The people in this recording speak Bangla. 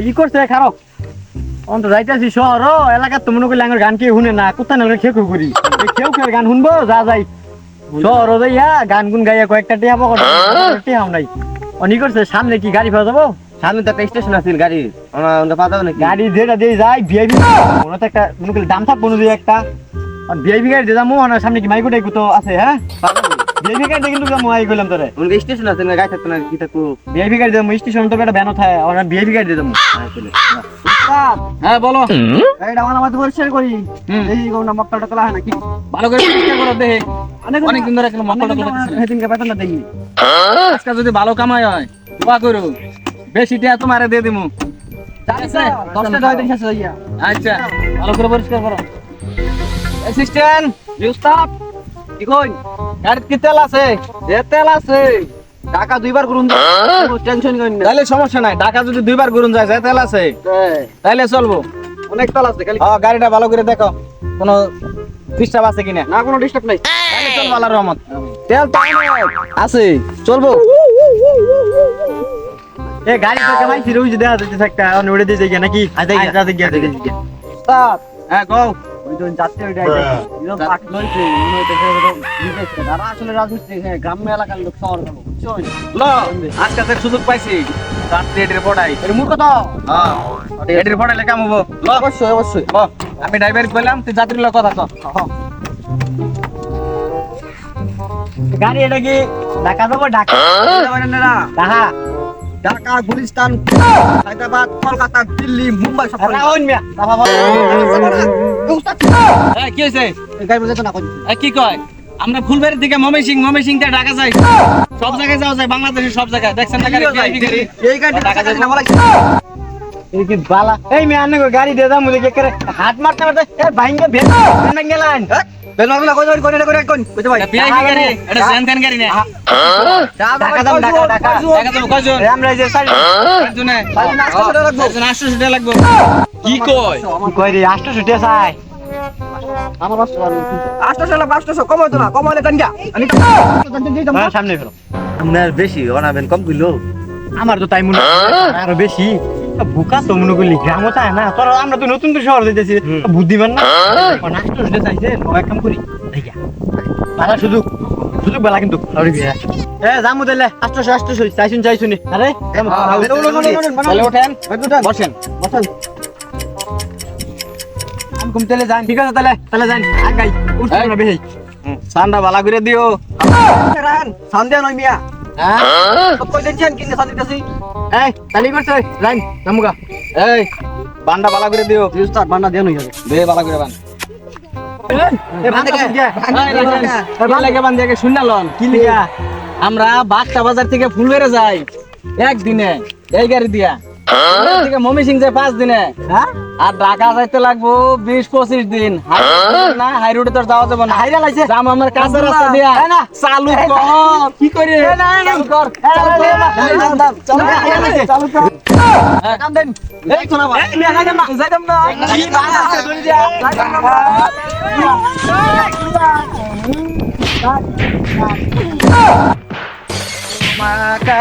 ই করছে খারো অন্ত যাইতেছি শহর এলাকার তো মনে করলে আমার গান কে শুনে না কোথায় না খেউ খেউ করি। খেউ খেউ গান শুনব যা যাই। শহর যাইয়া গান গুন গাইয়া কয়েকটা টিয়া পাবো টিয়াও নাই অনি করছে সামনে কি গাড়ি পাওয়া যাব? সামনে তো একটা স্টেশন আছে গাড়ি। আমরা পাওয়া যাবে নাকি? গাড়ি যেটা দিয়ে যায় ভিআইপি মনে তো একটা মনে করলে দাম থাকব না একটা। ভিআইপি গাড়ি দিয়ে যাব সামনে কি মাইকো টাইকো তো আছে হ্যাঁ? গাড়ি কিন্তু আই তোরে। স্টেশন আছে না গাড়ি থাকতো না কি থাকতো ভিআইপি গাড়ি দিয়ে স্টেশন তো একটা ব্যানো থাকে আর ভিআইপি গাড়ি দিয়ে হ্যাঁ বলো। আমার পরিষ্কার করি। হয় নাকি? ভালো করে পরিষ্কার করো দেখে। অনেকদিন ধরে এখানে মক্কা টকলা করতেছে। সেদিনকে বেতনটা দেখি আজকে যদি ভালো কামাই হয় দোয়া করো। বেশি টিয়া তোমারে দিয়ে দিমু। আচ্ছা। ভালো করে পরিষ্কার করো। অ্যাসিস্ট্যান্ট কই? গাড়িতে কি তেল আছে? যে তেল আছে টাকা দুইবার করুন টেনশন করেন না। তাহলে সমস্যা নাই টাকা যদি দুইবার ঘুরুন যায় যে তেল আছে তাহলে চলবো। অনেক তেল আছে খালি হ্যাঁ গাড়িটা ভালো করে দেখো কোনো ডিস্টার্ব আছে কিনা? না কোনো ডিস্টার্ব নাই। তাহলে চলবো আল্লাহর রহমত। তেল তো আছে চলবো। এ গাড়ি থেকে ভাই ফিরে উঠে দেয়া যাচ্ছে একটা অন্য উড়ে দিয়ে যাই নাকি? আজ আচ্ছা, আজ গিয়া দেখে হ্যাঁ কও। ওই তো যাচ্ছে ওইটা এরকম পাক লইছে মনে হইতেছে এরকম বিদেশ থেকে। আর আসলে রাজমিস্ত্রি হ্যাঁ গ্রাম্য এলাকার লোক শহর বুঝছ? ল আজকে থেকে সুযোগ পাইছি। রাত্রি এটির পড়াই এর মূর্খ তো। হ্যাঁ ল অবশ্যই অবশ্যই। ল আমি ড্রাইভার কইলাম তুই যাত্রীর লোক কথা গাড়ি এটা কি? ঢাকা যাব? ঢাকা। ঢাকা। ঢাকা গুলিস্তান হায়দ্রাবাদ কলকাতা দিল্লি মুম্বাই সব কি হইছে গাড়ি বুঝে তো না কি কয় আমরা ফুলবাড়ির দিকে ময়মনসিং ময়মনসিং থেকে ঢাকা যাই সব জায়গায় যাওয়া যায় বাংলাদেশের সব জায়গায় দেখছেন না গাড়ি এই গাড়ি ঢাকা যাই না এই কি বালা? এই মেয়ে আনে গাড়ি দিয়ে দাও কে করে হাত মারতে মারতে এ ভাইঙ্গে কই ভাই ভিআইপি গাড়ি এটা জেনতেন গাড়ি না। ঢাকা যাব ঢাকা ঢাকা ঢাকা যাব কয়জন? আমরা যে সাইড কয়জনে কয়জন? 800 লাগবো। কয়জন? 800 টাকা লাগবে। কি কয়? কই রে আষ্ট ছুটে চাই। আমার বাস আটশো লাখ আটশো কম হতো না কম হলে টানগা সামনে ফেরো। আপনার বেশি বানাবেন কম আমার তো তাই মনে হয়, আরও বেশি। বুকা তো মনে করলি গ্রামও চায় না তোর আমরা তো নতুন তো শহর যেতেছি বুদ্ধিমান না ছুটে চাইছে নয় কাম করি দেখিয়া বালা সুযোগ সুযোগ বেলা কিন্তু এ যামু দিলে আষ্টশো আষ্টশো চাইছুন চাইছুনি আরে তাহলে ওঠেন বসেন যান ঠিক আছে তাহলে তাহলে যান আগাই উঠছি না বেশি সান্ডা বালা করে দিও সন্ধ্যা নয় মিয়া হ্যাঁ কই দিচ্ছেন কিনে সাদিতেছি এই তালি করছে লাইন নামুগা। এই বান্ডা বালা করে দিও। দেন হই যাবে। দে বালা করে বান। আমরা বাগটা বাজার থেকে ফুল বেড়ে যাই। একদিনে এই গাড়ি দিয়া। ফুলবাড়ি মমি সিং যায় পাঁচ দিনে। হ্যাঁ? আর ঢাকা যাইতে লাগবো বিশ পঁচিশ দিন। হাই রোডে না হাই রোডে তো আর যাওয়া যাবে না। হাইরা লাইছে। যাম আমার কাছে রাস্তা দিয়া। চালু কর। কি করে। চালু কর। চালু কর। চালু কর। হ্যাঁ। কাম দেন। এই শোনা ভাই এই মিয়া যাইতাম না। যাইতাম না। কি বানা আছে দুনিয়া? যাইতাম না। মাকা।